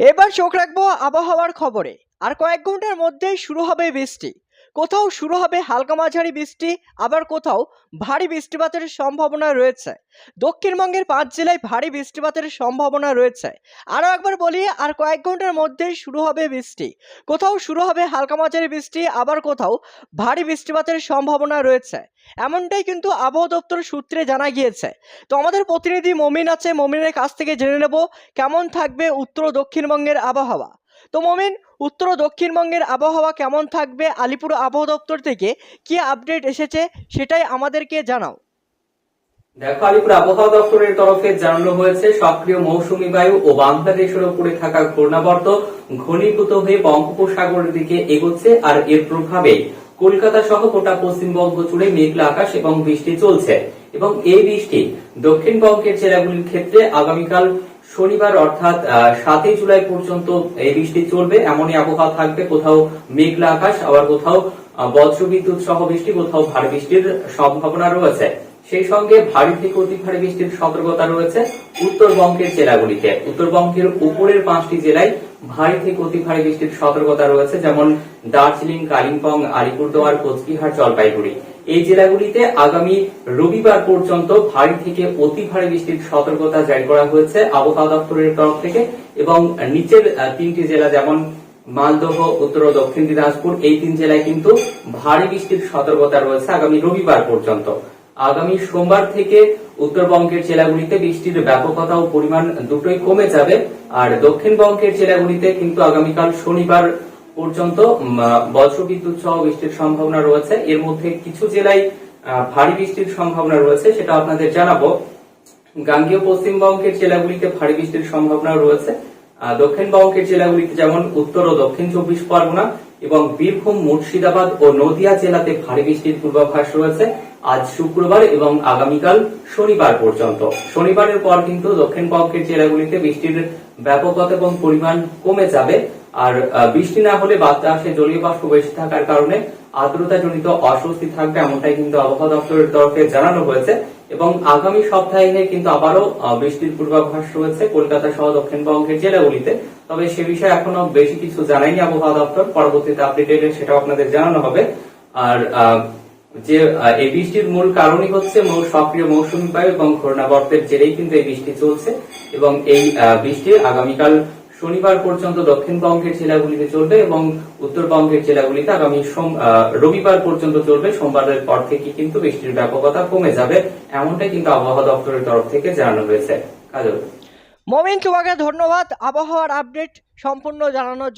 এবার চোখ রাখব আবহাওয়ার খবরে। আর কয়েক ঘণ্টার মধ্যেই শুরু হবে বৃষ্টি। কোথাও শুরু হবে হালকা মাঝারি বৃষ্টি, আবার কোথাও ভারী বৃষ্টিপাতের সম্ভাবনা রয়েছে। দক্ষিণবঙ্গের পাঁচ জেলায় ভারী বৃষ্টিপাতের সম্ভাবনা রয়েছে। আরও একবার বলি, আর কয়েক ঘণ্টার মধ্যেই শুরু হবে বৃষ্টি। কোথাও শুরু হবে হালকা মাঝারি বৃষ্টি, আবার কোথাও ভারী বৃষ্টিপাতের সম্ভাবনা রয়েছে। এমনটাই কিন্তু আবহাওয়া দপ্তর সূত্রে জানা গিয়েছে। তো আমাদের প্রতিনিধি মমিন আছে, মমিনের কাছ থেকে জেনে নেব, কেমন থাকবে উত্তর দক্ষিণবঙ্গের আবহাওয়া। তো মমিন, উত্তর ও দক্ষিণবঙ্গের আবহাওয়া কেমন থাকবে? আলিপুর আবহাওয়া দপ্তর থেকে কি আপডেট এসেছে সেটাই আমাদেরকে জানাও। দেখো, আলিপুর আবহাওয়া দপ্তরের তরফে জানানো হয়েছে, সক্রিয় মৌসুমী বায়ু ও বাংলাদেশের উপরে থাকা ঘূর্ণাবর্ত ঘনীভূত হয়ে বঙ্গোপসাগরের দিকে এগোচ্ছে আর এর প্রভাবে কলকাতা সহ গোটা পশ্চিমবঙ্গ জুড়ে মেঘলা আকাশ এবং বৃষ্টি চলছে। এবং এই বৃষ্টি দক্ষিণবঙ্গের জেলাগুলির ক্ষেত্রে আগামীকাল শনিবার অর্থাৎ সাতই জুলাই পর্যন্ত এই বৃষ্টি চলবে। এমনই আবহাওয়া থাকবে। কোথাও মেঘলা আকাশ, আবার কোথাও বজ্রবিদ্যুৎ সহ বৃষ্টি, কোথাও ভারী বৃষ্টির সম্ভাবনা রয়েছে। সেই সঙ্গে ভারী থেকে অতি ভারী বৃষ্টির সতর্কতা রয়েছে উত্তরবঙ্গের জেলাগুলিতে। উত্তরবঙ্গের উপরের পাঁচটি জেলায় ভারী থেকে অতি ভারী বৃষ্টির সতর্কতা রয়েছে, যেমন দার্জিলিং, কালিম্পং, আলিপুরদুয়ার, কোচবিহার, জলপাইগুড়ি। এই জেলাগুলিতে আগামী রবিবার পর্যন্ত ভারী থেকে অতি ভারী বৃষ্টির সতর্কতা জারি করা হয়েছে আবহাওয়া দপ্তরের তরফ থেকে এবং নিচের তিনটি জেলা যেমন মালদহ, উত্তর ও দক্ষিণ দিনাজপুর, এই তিন জেলায় কিন্তু ভারী বৃষ্টির সতর্কতা রয়েছে আগামী রবিবার পর্যন্ত। আগামী সোমবার থেকে উত্তরবঙ্গের জেলাগুলিতে বৃষ্টির ব্যাপকতা ও পরিমাণ দুটোই কমে যাবে। আর দক্ষিণবঙ্গের জেলাগুলিতে কিন্তু আগামীকাল শনিবার পর্যন্ত বজ্রবিদ্যুৎ সহ বৃষ্টির সম্ভাবনা রয়েছে। এর মধ্যে কিছু জেলায় ভারী বৃষ্টির সম্ভাবনা রয়েছে, সেটা আপনাদের জানাব। গাঙ্গীয় পশ্চিমবঙ্গের জেলাগুলিতে ভারী বৃষ্টির সম্ভাবনা রয়েছে। দক্ষিণবঙ্গের জেলাগুলিতে যেমন উত্তর ও দক্ষিণ চব্বিশ পরগনা এবং বীরভূম, মুর্শিদাবাদ ও নদিয়া জেলাতে ভারী বৃষ্টির পূর্বাভাস রয়েছে আজ শুক্রবার এবং আগামীকাল শনিবার পর্যন্ত। শনিবারের পর কিন্তু দক্ষিণবঙ্গের জেলাগুলিতে বৃষ্টির ব্যাপকতা এবং পরিমাণ কমে যাবে। আর বৃষ্টি না হলে বাতাসে জলীয় বাষ্প বেশি থাকার কারণে আর্দ্রতাজনিত অস্বস্তি থাকবে এমনটাই কিন্তু আবহাওয়া দপ্তরের তরফে জানানো হয়েছে। এবং আগামী সপ্তাহে কিন্তু আবারও বৃষ্টির পূর্বাভাস রয়েছে কলকাতা সহ দক্ষিণবঙ্গের জেলাগুলিতে। তবে সে বিষয়ে এখনও বেশি কিছু জানায়নি আবহাওয়া দপ্তর। পরবর্তীতে আপডেট এলে সেটাও আপনাদের জানানো হবে। আর যে এই বৃষ্টির মূল কারণই হচ্ছে সক্রিয় মৌসুমী বায়ু এবং ঘূর্ণাবর্তের জেরেই কিন্তু এই বৃষ্টি চলছে। এবং এই বৃষ্টি আগামীকাল শনিবার পর্যন্ত দক্ষিণবঙ্গের জেলাগুলিতে চলবে এবং উত্তরবঙ্গের জেলাগুলিতে আগামী রবিবার পর্যন্ত চলবে। সোমবারের পর থেকে কিন্তু বৃষ্টির ব্যাপকতা কমে যাবে। এমনটাই কিন্তু আবহাওয়া দপ্তরের তরফ থেকে জানানো হয়েছে। কাজল। মমিন, তোমাকে ধন্যবাদ। আবহাওয়ার আপডেট সম্পূর্ণ জানানোর।